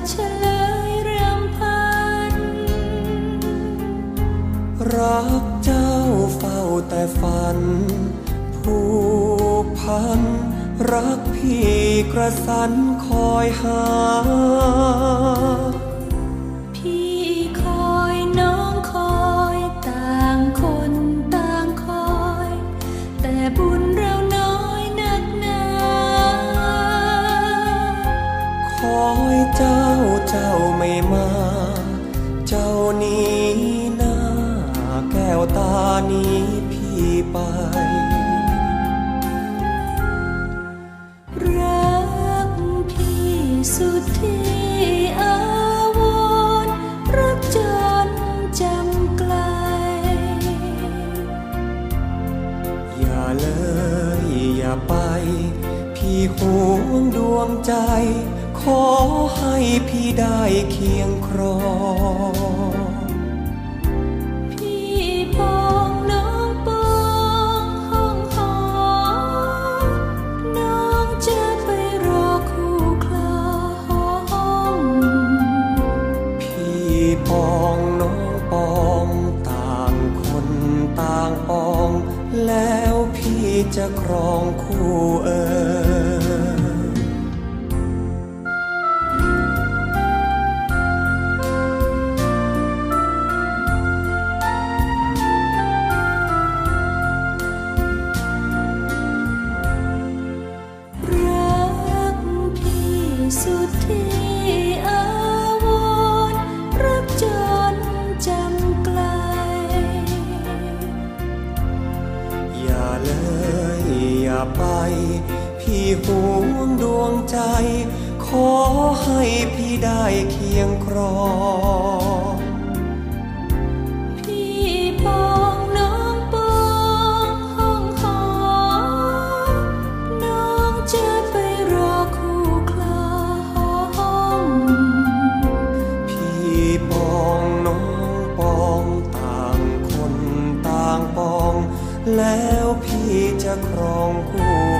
สุดจะเฉลยรำพัน รักเจ้าเฝ้าแต่ฝัน ผูกพัน รักพี่กระสันคอยหา เจ้าเจ้าไม่มา เจ้านี้หน้า แก้วตานี้พี่ไปรักพี่สุดที่อาวรณ์รักจนจำไกล อย่าเลยอย่าไป พี่ห่วงดวงใจ ขอให้พี่ได้เคียงครองพี่ปองน้องปองห้องหอน้องจะไปรอคู่คลอห้องพี่ปองน้องปองต่างคนต่างปอง แล้วพี่จะครองคู่เอ่ย อย่าไป พี่ห่วงดวงใจ ขอให้พี่ได้เคียงครอง แล้วพี่จะครองคู่